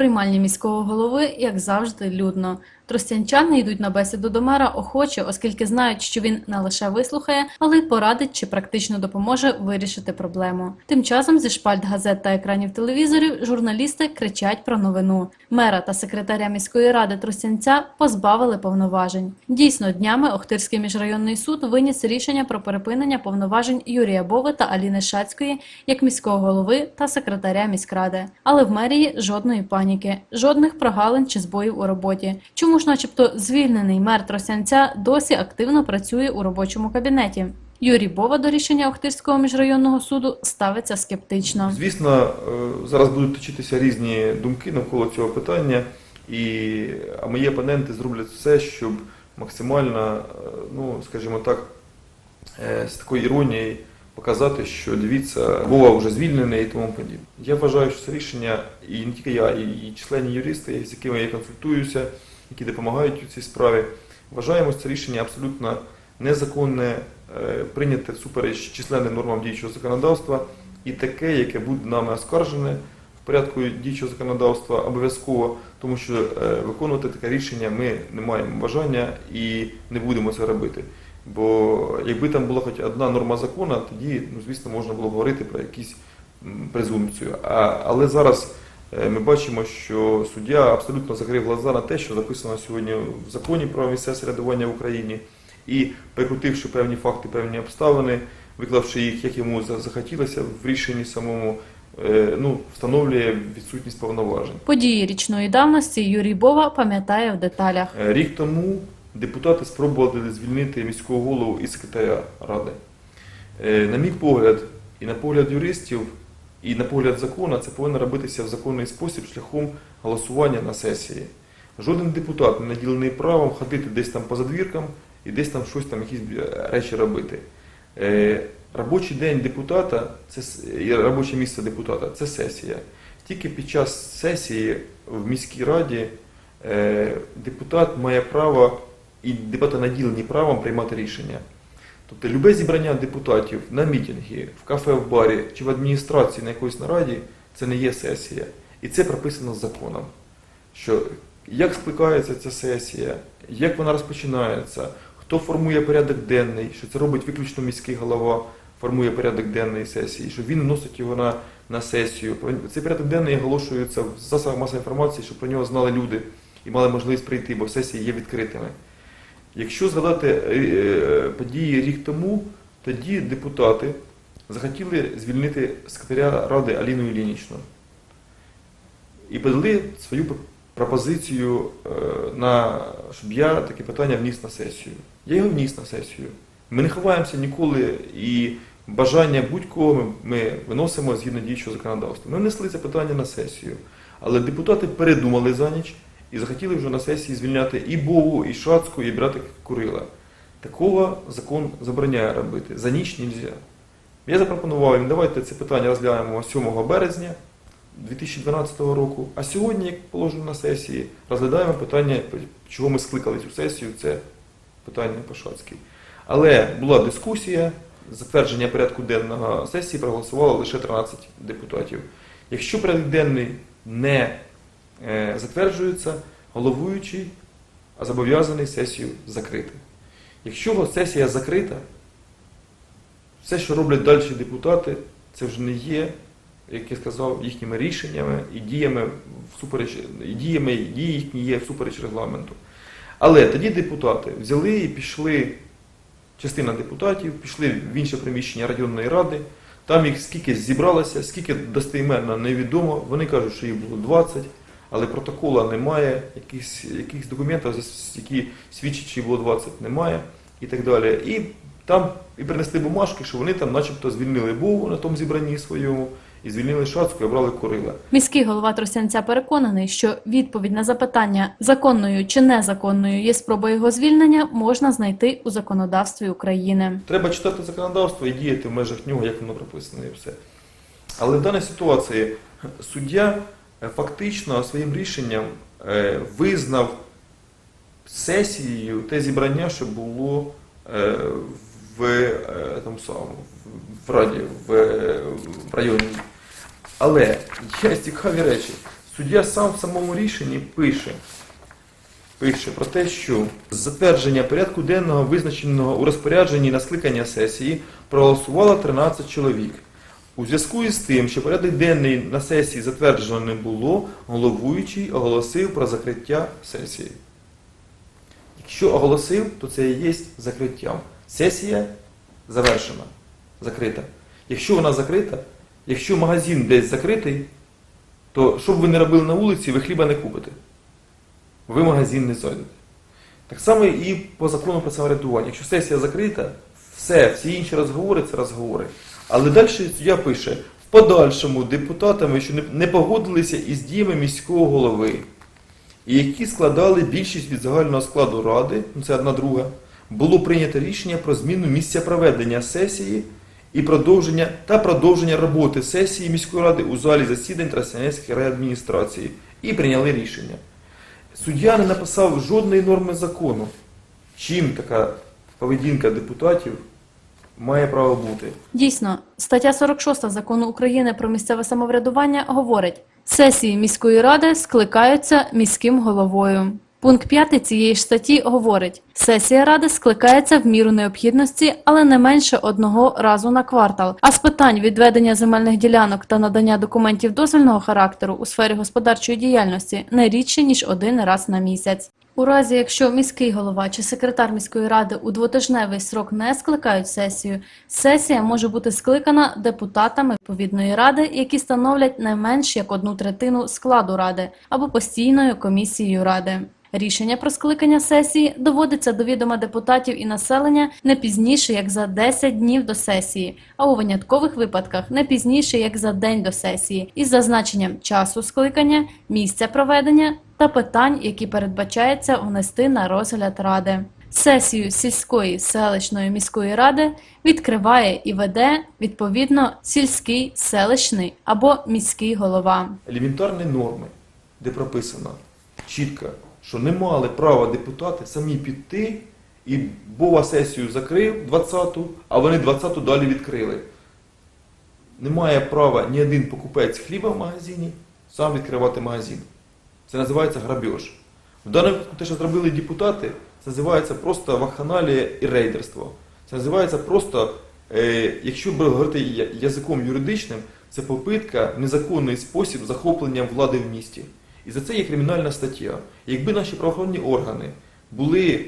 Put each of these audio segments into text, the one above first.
приймальні міського голови, як завжди, людно. Тростянчани йдуть на бесіду до мера охоче, оскільки знають, що він не лише вислухає, але й порадить чи практично допоможе вирішити проблему. Тим часом зі шпальт газет та екранів телевізорів журналісти кричать про новину. Мера та секретаря міської ради Тростянця позбавили повноважень. Дійсно, днями Охтирський міжрайонний суд виніс рішення про перепинення повноважень Юрія Бови та Аліни Шацької як міського голови та секретаря міськради. Але в мерії жодної паніки, жодних прогалин чи збоїв у роботі. Чому ж, начебто, звільнений мер Тростянця досі активно працює у робочому кабінеті? Юрій Бова до рішення Охтирського міжрайонного суду ставиться скептично. Звісно, е, зараз будуть точитися різні думки навколо цього питання, і а мої опоненти зроблять все, щоб максимально, е, ну скажімо так, е, з такою іронією показати, що дивіться, Вова вже звільнений і тому подібне. Я вважаю, що це рішення, і не тільки я, і і члени юристи, з якими я консультуюся, які допомагають у цій справі, вважаємо це рішення абсолютно незаконне, е, прийняте всупереч численним нормам діючого законодавства і таке, яке буде нами оскаржене в порядку діючого законодавства обов'язково, тому що е, виконувати таке рішення ми не маємо бажання і не будемо це робити. Бо якби там була хоч одна норма закону, тоді, ну, звісно, можна було говорити про якісь презумпцію. А, але зараз ми бачимо, що суддя абсолютно закрив глаза на те, що записано сьогодні в законі про місцеве самоврядування в Україні, і прикрутивши певні факти, певні обставини, виклавши їх, як йому захотілося в рішенні самому, е, ну, встановлює відсутність повноважень. Події річної давності Юрій Бова пам'ятає в деталях. Е, Рік тому депутати спробували звільнити міського голову і секретаря ради. Е, На мій погляд, і на погляд юристів, і на погляд закону, це повинно робитися в законний спосіб шляхом голосування на сесії. Жоден депутат не наділений правом ходити десь там по задвіркам і десь там щось там, якісь е, речі робити. Е, Робочий день депутата це і робоче місце депутата це сесія. Тільки під час сесії в міській раді е, депутат має право і депутати наділені правом приймати рішення. Тобто любе зібрання депутатів на мітинги, в кафе, в барі чи в адміністрації на якоїсь нараді це не є сесія. І це прописано законом. Що як скликається ця сесія, як вона розпочинається, хто формує порядок денний, що це робить виключно міський голова, формує порядок денний сесії, що він вносить його на, на сесію. Цей порядок денний оголошується в засобах масової інформації, щоб про нього знали люди і мали можливість прийти, бо сесії є відкритими. Якщо згадати е, події рік тому, тоді депутати захотіли звільнити секретаря ради Аліну Ілінічну і подали свою пропозицію, е, на, щоб я таке питання вніс на сесію. Я його вніс на сесію. Ми не ховаємося ніколи і бажання будь-кого ми виносимо згідно діючого законодавства. Ми внесли це питання на сесію. Але депутати передумали за ніч і захотіли вже на сесії звільняти і Бову, і Шацьку, і брати Курила. Такого закон забороняє робити. За ніч не можна. Я запропонував їм, давайте це питання розглянемо 7 березня 2012 року. А сьогодні, як положено на сесії, розглядаємо питання, чого ми скликали цю сесію, це питання по Шацькій. Але була дискусія, затвердження порядку денного сесії проголосувало лише 13 депутатів. Якщо порядок денний не затверджується, головуючий а зобов'язаний сесію закрити. Якщо сесія закрита, все, що роблять далі депутати, це вже не є, як я сказав, їхніми рішеннями і діями всупереч, і діями, дії їхні є всупереч регламенту. Але тоді депутати взяли і пішли, частина депутатів пішли в інше приміщення районної ради. Там їх скільки зібралося, скільки достеменно невідомо. Вони кажуть, що їх було 20, але протокола немає, якихось, якихось документів, які свідчать, їх було 20, немає і так далі. І там і принесли бумажки, що вони там начебто звільнили Бову на тому зібранні своєму, і звільнили Шацьку і обрали Курила. Міський голова Тростянця переконаний, що відповідь на запитання законною чи незаконною є спроба його звільнення можна знайти у законодавстві України. Треба читати законодавство і діяти в межах нього, як воно прописано, і все. Але в даній ситуації суддя фактично своїм рішенням е, визнав сесією те зібрання, що було е, в, е, там в раді, в, е, в районі. Але є цікаві речі. Суддя сам в самому рішенні пише, пише про те, що затвердження порядку денного, визначеного у розпорядженні на скликання сесії, проголосувало 13 чоловік. У зв'язку із тим, що порядок денний на сесії затверджено не було, головуючий оголосив про закриття сесії. Якщо оголосив, то це і є закриттям. Сесія завершена, закрита. Якщо вона закрита, якщо магазин десь закритий, то що б ви не робили на вулиці, ви хліба не купите. Ви магазин не зайдете. Так само і по закону про самоврядування. Якщо сесія закрита, все, всі інші розговори це розговори. Але далі суддя пише, в подальшому депутатами, що не- погодилися із діями міського голови, які складали більшість від загального складу ради, ну це одна друга, було прийнято рішення про зміну місця проведення сесії і продовження та продовження роботи сесії міської ради у залі засідань Тростянецької райадміністрації і прийняли рішення. Суддя не написав жодної норми закону, чим така поведінка депутатів має право бути. Дійсно, стаття 46 закону України про місцеве самоврядування говорить: сесії міської ради скликаються міським головою. Пункт 5 цієї ж статті говорить: сесія ради скликається в міру необхідності, але не менше одного разу на квартал. А з питань відведення земельних ділянок та надання документів дозвільного характеру у сфері господарчої діяльності не рідше ніж один раз на місяць. У разі, якщо міський голова чи секретар міської ради у двотижневий срок не скликають сесію, сесія може бути скликана депутатами відповідної ради, які становлять не менш як одну третину складу ради або постійною комісією ради. Рішення про скликання сесії доводиться до відома депутатів і населення не пізніше як за 10 днів до сесії, а у виняткових випадках не пізніше як за день до сесії, із зазначенням часу скликання, місця проведення та питань, які передбачається внести на розгляд ради. Сесію сільської селищної міської ради відкриває і веде відповідно сільський селищний або міський голова. елементарні норми, де прописано чітко, що не мали права депутати самі піти і Бова сесію закрив 20-ту, а вони 20-ту далі відкрили. Не має права ні один покупець хліба в магазині сам відкривати магазин. Це називається грабеж. В даному те, що зробили депутати, це називається просто вакханалія і рейдерство. Це називається просто, е, якщо б говорити язиком юридичним, це попитка незаконний спосіб захоплення влади в місті. І за це є кримінальна стаття. Якби наші правоохоронні органи були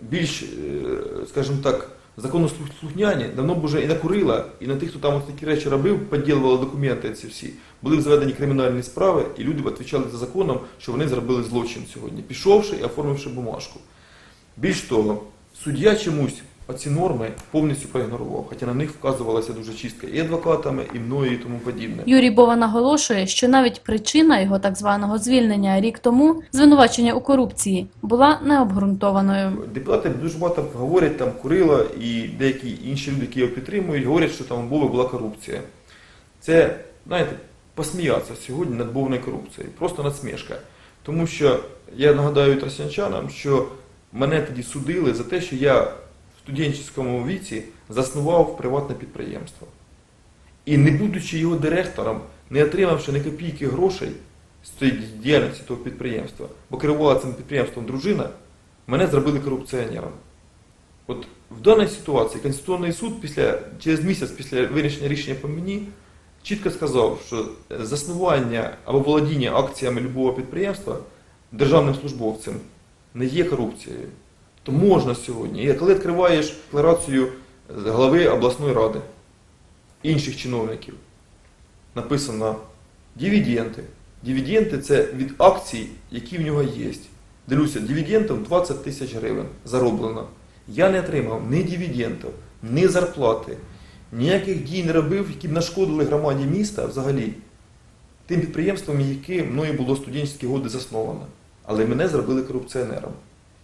більш, е, скажімо так, законослухняні, давно б вже і на Курила, і на тих, хто там такі речі робив, підділували документи ці всі, були б заведені кримінальні справи, і люди б відповідали за законом, що вони зробили злочин сьогодні, пішовши і оформивши бумажку. Більш того, суддя чомусь оці норми повністю проігнорував, хоча на них вказувалося дуже чітко і адвокатами, і мною, і тому подібне. Юрій Бова наголошує, що навіть причина його так званого звільнення рік тому звинувачення у корупції була необґрунтованою. Депутати дуже багато говорять там Курила і деякі інші люди, які його підтримують, говорять, що там Бови була корупція. Це, знаєте, посміятися сьогодні над повною корупцією. Просто надсмішка. Тому що я нагадаю тростянчанам, що мене тоді судили за те, що я в студентському віці заснував приватне підприємство. І не будучи його директором, не отримавши ні копійки грошей з цієї діяльності того підприємства, бо керувала цим підприємством дружина, мене зробили корупціонером. От в даній ситуації Конституційний суд після, через місяць після вирішення рішення по мені чітко сказав, що заснування або володіння акціями любого підприємства державним службовцем не є корупцією. То можна сьогодні. І коли відкриваєш декларацію голови обласної ради, інших чиновників, написано дивіденди. Дивіденди це від акцій, які в нього є. Дивлюся, дивідендів 20 тисяч гривень зароблено. Я не отримав ні дивідендів, ні зарплати, ніяких дій не робив, які б нашкодили громаді міста взагалі. Тим підприємством, яке мною було студентські годи засновано. Але мене зробили корупціонером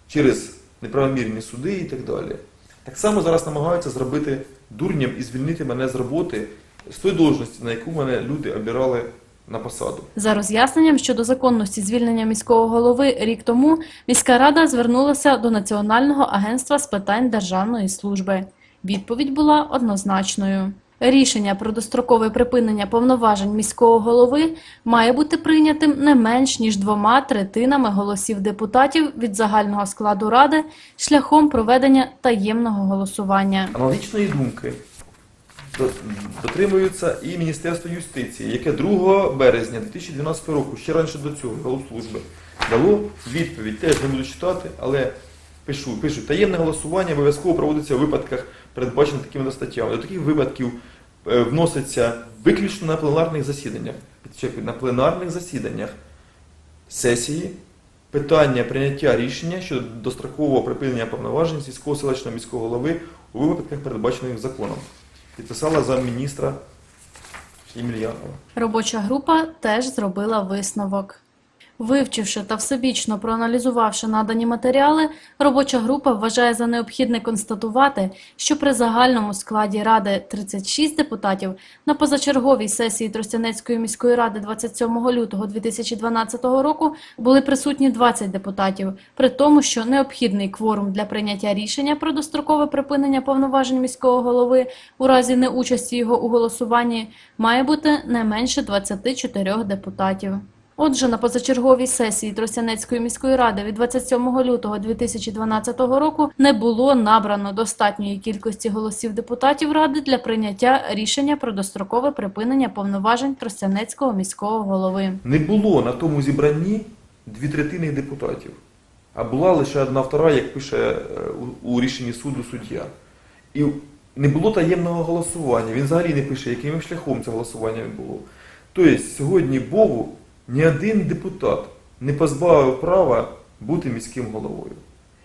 через неправомірні суди і так далі. Так само зараз намагаються зробити дурням і звільнити мене з роботи з тої должності, на яку мене люди обирали на посаду. За роз'ясненням щодо законності звільнення міського голови рік тому міська рада звернулася до Національного агентства з питань державної служби. Відповідь була однозначною. Рішення про дострокове припинення повноважень міського голови має бути прийнятим не менш ніж двома третинами голосів депутатів від загального складу ради шляхом проведення таємного голосування. Аналогічної думки до- дотримується і Міністерство юстиції, яке 2 березня 2012 року, ще раніше до цього, Голслужби, дало відповідь. Теж не буду читати, але пишу, пишу, таємне голосування обов'язково проводиться у випадках, передбачених такими статтями. До таких випадків е, вноситься виключно на пленарних засіданнях. На пленарних засіданнях сесії питання прийняття рішення щодо дострокового припинення повноважень сільського селищного міського голови у випадках, передбачених законом. Підписала замміністра Ємельянова. Робоча група теж зробила висновок. Вивчивши та всебічно проаналізувавши надані матеріали, робоча група вважає за необхідне констатувати, що при загальному складі ради 36 депутатів на позачерговій сесії Тростянецької міської ради 27 лютого 2012 року були присутні 20 депутатів, при тому, що необхідний кворум для прийняття рішення про дострокове припинення повноважень міського голови у разі неучасті його у голосуванні має бути не менше 24 депутатів. Отже, на позачерговій сесії Тростянецької міської ради від 27 лютого 2012 року не було набрано достатньої кількості голосів депутатів ради для прийняття рішення про дострокове припинення повноважень Тростянецького міського голови. Не було на тому зібранні дві третини депутатів, а була лише одна втора, як пише е, у, рішенні суду суддя. І не було таємного голосування. Він взагалі не пише, яким шляхом це голосування відбуло. Тобто сьогодні Богу ні один депутат не позбавив права бути міським головою.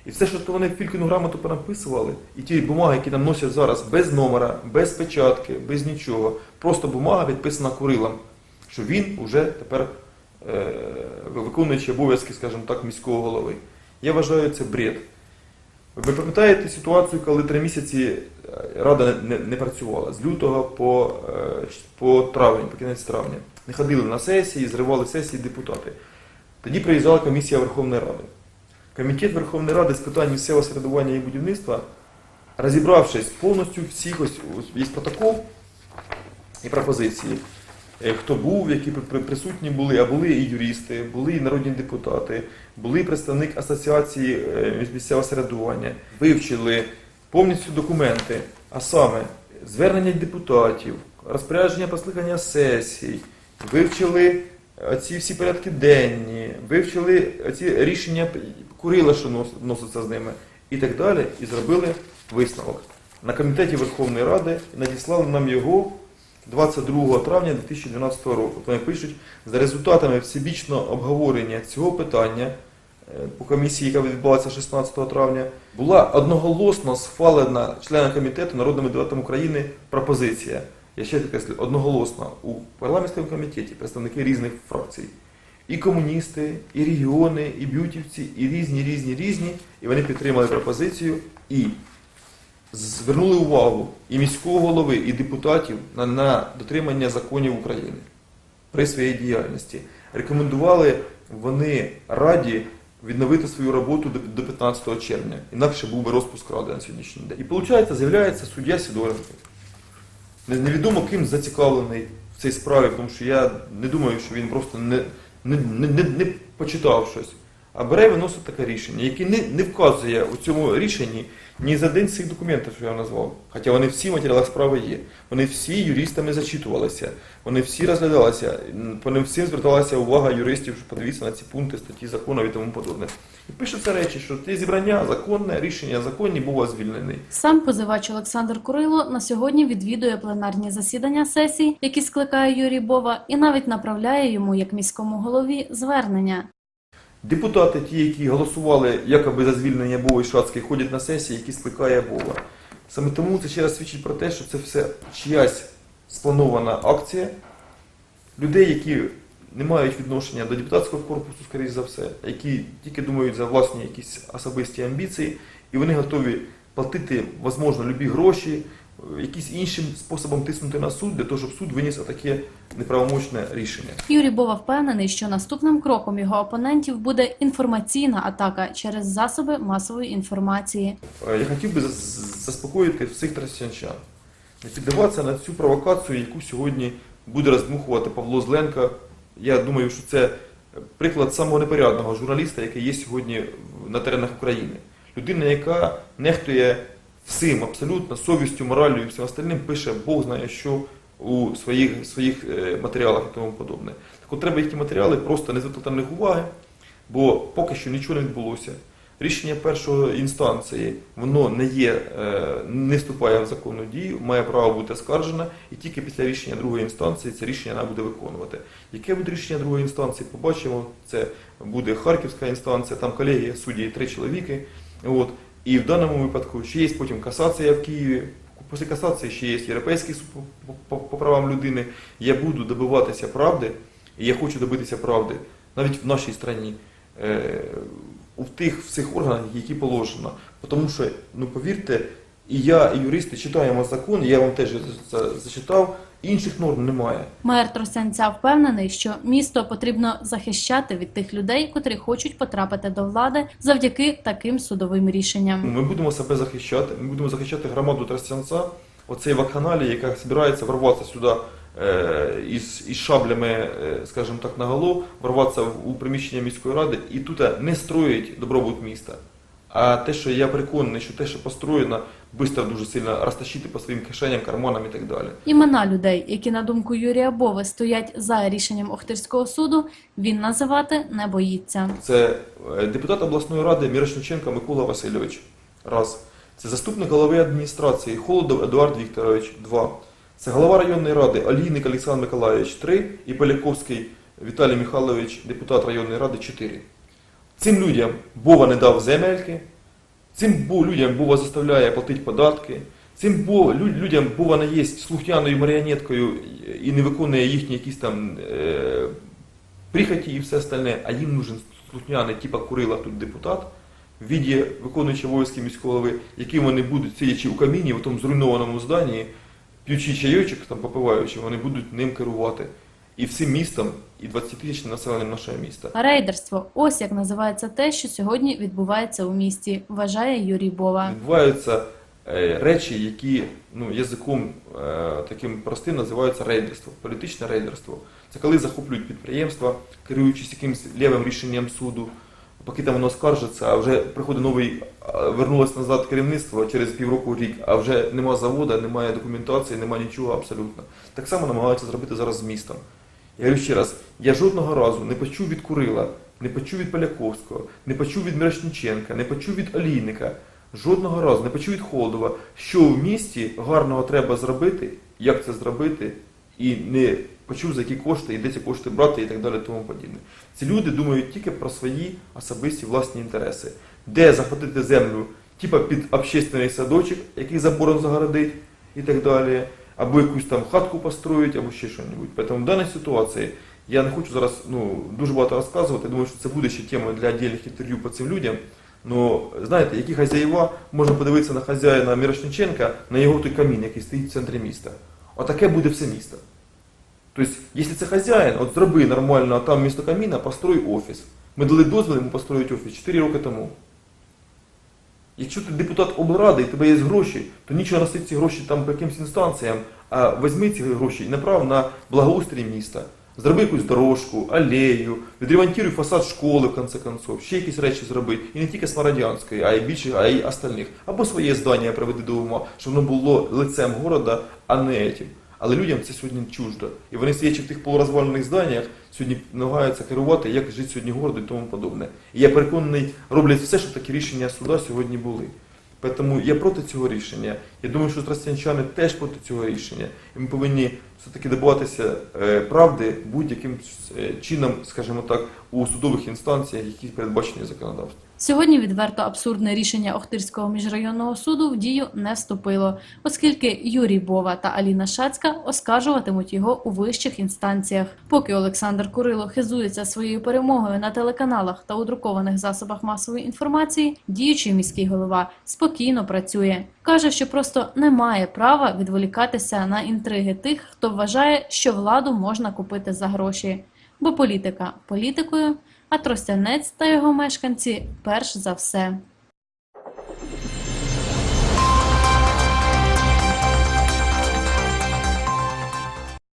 І все, що вони в Фількіну грамоту понаписували, і ті бумаги, які нам носять зараз без номера, без печатки, без нічого, просто бумага підписана Курилом, що він уже тепер е, виконуючий обов'язки, скажімо так, міського голови. Я вважаю це бред. Ви пам'ятаєте ситуацію, коли три місяці е, рада не, не, не працювала з лютого по, е, по травень, по кінець травня. Не ходили на сесії, зривали сесії депутати. Тоді приїжджала комісія Верховної Ради. Комітет Верховної Ради з питань місцевого середування і будівництва, розібравшись повністю всіх, ось є протокол і пропозиції, е, хто був, які при- при- присутні були, а були і юристи, були і народні депутати, були і представник асоціації е, місцевого середування, вивчили повністю документи, а саме звернення депутатів, розпорядження про скликання сесій, вивчили ці всі порядки денні, вивчили ці рішення Курила, що носиться з ними, і так далі, і зробили висновок. На комітеті Верховної Ради надіслали нам його 22 травня 2012 року. Вони пишуть, за результатами всебічного обговорення цього питання е, по комісії, яка відбулася 16 травня, була одноголосно схвалена членами комітету народними депутатами України пропозиція. Я ще підкреслю, одноголосно у парламентському комітеті представники різних фракцій. І комуністи, і регіони, і б'ютівці, і різні, різні, різні. І вони підтримали пропозицію і звернули увагу і міського голови, і депутатів на, на дотримання законів України при своїй діяльності. Рекомендували вони раді відновити свою роботу до, до 15 червня. Інакше був би розпуск ради на сьогоднішній день. І виходить, з'являється суддя Сідоренко. Не- Невідомо ким зацікавлений в цій справі, тому що я не думаю, що він просто не, не, не, не почитав щось. А бере і виносить таке рішення, яке не, не вказує у цьому рішенні ні за день цих документів, що я назвав. Хоча вони всі в матеріалах справи є. Вони всі юристами зачитувалися, вони всі розглядалися, по ним всім зверталася увага юристів, що подивіться на ці пункти статті закону і тому подобне. І пишуться речі, що ті зібрання законне, рішення законні, був звільнений. Сам позивач Олександр Курило на сьогодні відвідує пленарні засідання сесій, які скликає Юрій Бова, і навіть направляє йому як міському голові звернення. Депутати, ті, які голосували якоби за звільнення Бова і Шацький, ходять на сесії, які скликає Бова. Саме тому це ще раз свідчить про те, що це все чиясь спланована акція людей, які не мають відношення до депутатського корпусу, скоріш за все, які тільки думають за власні якісь особисті амбіції, і вони готові платити, можливо, любі гроші, якісь іншим способом тиснути на суд, для того, щоб суд виніс таке неправомочне рішення. Юрій Бова впевнений, що наступним кроком його опонентів буде інформаційна атака через засоби масової інформації. Е, Я хотів би заспокоїти всіх тростянчан, віддаватися на цю провокацію, яку сьогодні буде роздмухувати Павло Зленка. Я думаю, що це приклад самого непорядного журналіста, який є сьогодні на теренах України. Людина, яка нехтує всім абсолютно совістю, мораллю і всім остальним, пише Бог знає що у своїх, своїх е, матеріалах і тому подобне. Так от треба їх ті матеріали просто не звертати на них уваги, бо поки що нічого не відбулося. Рішення першої інстанції воно не є, е, не вступає в законну дію, має право бути оскаржене, і тільки після рішення другої інстанції це рішення вона буде виконувати. Яке буде рішення другої інстанції? Побачимо. Це буде Харківська інстанція, там колегія судді три чоловіки. От. І в даному випадку ще є потім касація в Києві. Після касації ще є Європейський суд по, правам людини. Я буду добиватися правди, і я хочу добитися правди навіть в нашій країні. Е, у тих всіх органах, які положено. Тому що, ну повірте, і я, і юристи читаємо закон, я вам теж це зачитав, інших норм немає. Мер Тростянця впевнений, що місто потрібно захищати від тих людей, котрі хочуть потрапити до влади завдяки таким судовим рішенням. Ми будемо себе захищати, ми будемо захищати громаду Тростянця, оцей вакханалії, яка збирається ворватися сюди е, із, із шаблями, е, скажімо так, наголо, ворватися в, у приміщення міської ради і тут не строїть добробут міста. А те, що я переконаний, що те, що построєно, швидко дуже сильно розтащити по своїм кишеням, карманам і так далі. Імена людей, які на думку Юрія Бови стоять за рішенням Охтирського суду, він називати не боїться. Це е, депутат обласної ради Мірошниченко Микола Васильович. Раз. Це заступник голови адміністрації Холодов Едуард Вікторович. Два. Це голова районної ради Олійник Олександр Миколаївич. Три. І Поляковський Віталій Михайлович, депутат районної ради. Чотири. Цим людям Бова не дав земельки. Цим людям Бова заставляє платити податки. Цим людям Бова не є слухняною маріонеткою і не виконує їхні якісь там е, прихоті і все остальне, а їм нужен слухняний, типа Курила тут депутат, в віді виконуючи обов'язки міського голови, які вони будуть, сидячи у каміні в тому зруйнованому зданні, п'ючи чайочок, там попиваючи, вони будуть ним керувати. І всім містом, і 20 тисяч населенням нашого міста. Рейдерство ось як називається те, що сьогодні відбувається у місті, вважає Юрій Бова. Відбуваються е, речі, які ну, язиком е, таким простим називаються рейдерство, політичне рейдерство. Це коли захоплюють підприємства, керуючись якимось лівим рішенням суду, поки там воно скаржиться, а вже приходить новий, а, вернулось назад керівництво через півроку рік, а вже нема заводу, немає документації, немає нічого абсолютно. Так само намагаються зробити зараз з містом. Я говорю ще раз, я жодного разу не почув від Курила, не почув від Поляковського, не почув від Мирошниченка, не почув від Олійника, жодного разу не почув від Холодова, що в місті гарного треба зробити, як це зробити, і не почув за які кошти, і де ці кошти брати і так далі тому подібне. Ці люди думають тільки про свої особисті власні інтереси. Де захватити землю, типа під общественний садочок, який забором загородить і так далі, або якусь там хатку построїть, або ще щось. Тому в даній ситуації я не хочу зараз ну, дуже багато розказувати. Думаю, що це буде ще тема для віддільних інтерв'ю по цим людям. Ну, знаєте, які хазяїва, можна подивитися на хазяїна Мірошниченка, на його той камін, який стоїть в центрі міста. Отаке буде все місто. Тобто, якщо це хазяїн, от зроби нормально, а там місто каміна, построй офіс. Ми дали дозвіл йому построїти офіс 4 роки тому. Якщо ти депутат облради і тебе є гроші, то нічого носити ці гроші там якимсь інстанціям, а візьми ці гроші і направ на благоустрій міста. Зроби якусь дорожку, алею, відремонтуй фасад школи, в конце концов, ще якісь речі зроби. І не тільки Смародянської, а й більше, а й остальних. Або своє здання приведи до ума, щоб воно було лицем города, а не етім. Але людям це сьогодні чуждо. І вони сидячи в тих полурозвалених зданнях, сьогодні намагаються керувати, як жити сьогодні городо і тому подобне. І я переконаний, роблять все, щоб такі рішення суда сьогодні були. Тому я проти цього рішення. Я думаю, що тростянчани теж проти цього рішення. І ми повинні все-таки добуватися е, правди будь-яким е, чином, скажімо так, у судових інстанціях, які передбачені законодавством. Сьогодні відверто абсурдне рішення Охтирського міжрайонного суду в дію не вступило, оскільки Юрій Бова та Аліна Шацька оскаржуватимуть його у вищих інстанціях. Поки Олександр Курило хизується своєю перемогою на телеканалах та у друкованих засобах масової інформації, діючий міський голова спокійно працює. Каже, що просто не має права відволікатися на інтриги тих, хто вважає, що владу можна купити за гроші. Бо політика політикою, а Тростянець та його мешканці перш за все.